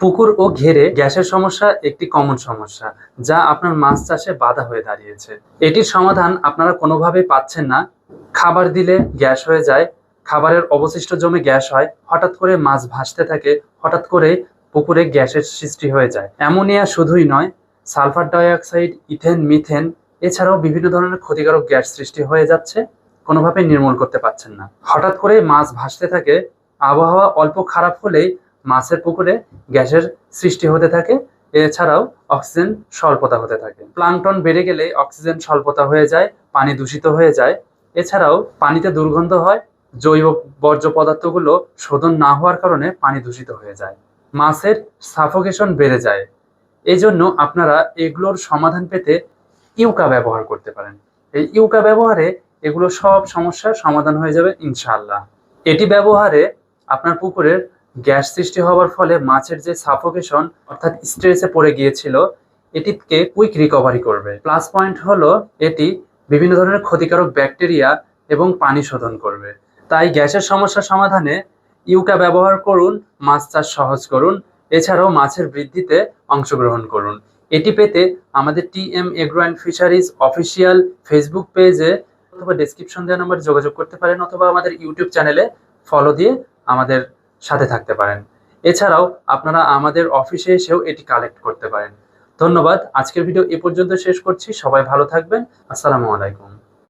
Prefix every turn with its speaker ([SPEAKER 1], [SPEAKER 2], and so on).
[SPEAKER 1] পুকুর ও ঘেরে গ্যাসের সমস্যা একটি কমন সমস্যা, যা আপনার মাছ চাষে বাধা হয়ে দাঁড়িয়েছে। এটির সমাধান আপনারা কোনোভাবেই পাচ্ছেন না। খাবার দিলে গ্যাস হয়ে যায়, খাবারের অবশিষ্ট জমে গ্যাস হয়, হঠাৎ করে মাছ ভাসতে থাকে, হঠাৎ করে পুকুরে গ্যাসের সৃষ্টি হয়ে যায়। অ্যামোনিয়া শুধুই নয়, সালফার ডাইঅক্সাইড, ইথেন, মিথেন, এছাড়াও বিভিন্ন ধরনের ক্ষতিকারক গ্যাস সৃষ্টি হয়ে যাচ্ছে কোনোভাবে নির্মূল করতে পারছেন না। হঠাৎ করে মাছ ভাসতে থাকে, আবহাওয়া অল্প খারাপ হলেই মাছের পুকুরে গ্যাসের সৃষ্টি হতে থাকে। এছাড়াও অক্সিজেন স্বল্পতা হতে থাকে। প্লাংটন বেড়ে গেলে অক্সিজেন স্বল্পতা হয়ে যায়, পানি দূষিত হয়ে যায়। এছাড়াও পানিতে দুর্গন্ধ হয়, জৈব বর্জ্য পদার্থগুলো শোধন না হওয়ার কারণে পানি দূষিত হয়ে যায়। মাছের সাফোকেশন বেড়ে যায়। এই জন্য আপনারা এগুলোর সমাধান পেতে ইউকা ব্যবহার করতে পারেন। এই ইউকা ব্যবহারে এগুলো সব সমস্যার সমাধান হয়ে যাবে ইনশাল্লাহ এটি ব্যবহারে আপনার পুকুরের গ্যাস সৃষ্টি হওয়ার ফলে মাছের যে সাফোকেশন, অর্থাৎ স্ট্রেসে পড়ে গিয়েছিল, এটিকে কুইক রিকভারি করবে। প্লাস পয়েন্ট হলো এটি বিভিন্ন ধরনের ক্ষতিকারক ব্যাকটেরিয়া এবং পানি শোধন করবে। তাই গ্যাসের সমস্যা সমাধানে ইউকা ব্যবহার করুন, মাছ চাষ সহজ করুন, এছাড়াও মাছের বৃদ্ধিতে অংশগ্রহণ করুন। এটি পেতে আমাদের T M agro and fisheries official facebook পেজে অথবা ডেসক্রিপশন দেওয়া নাম্বারে যোগাযোগ করতে পারেন, অথবা আমাদের ইউটিউব চ্যানেলে ফলো দিয়ে আমাদের সাথে থাকতে পারেন। এছাড়াও আপনারা আমাদের অফিসে এসেও এটি কালেক্ট করতে পারেন। ধন্যবাদ। আজকের ভিডিও এ পর্যন্ত শেষ করছি। সবাই ভালো থাকবেন। আসসালামু আলাইকুম।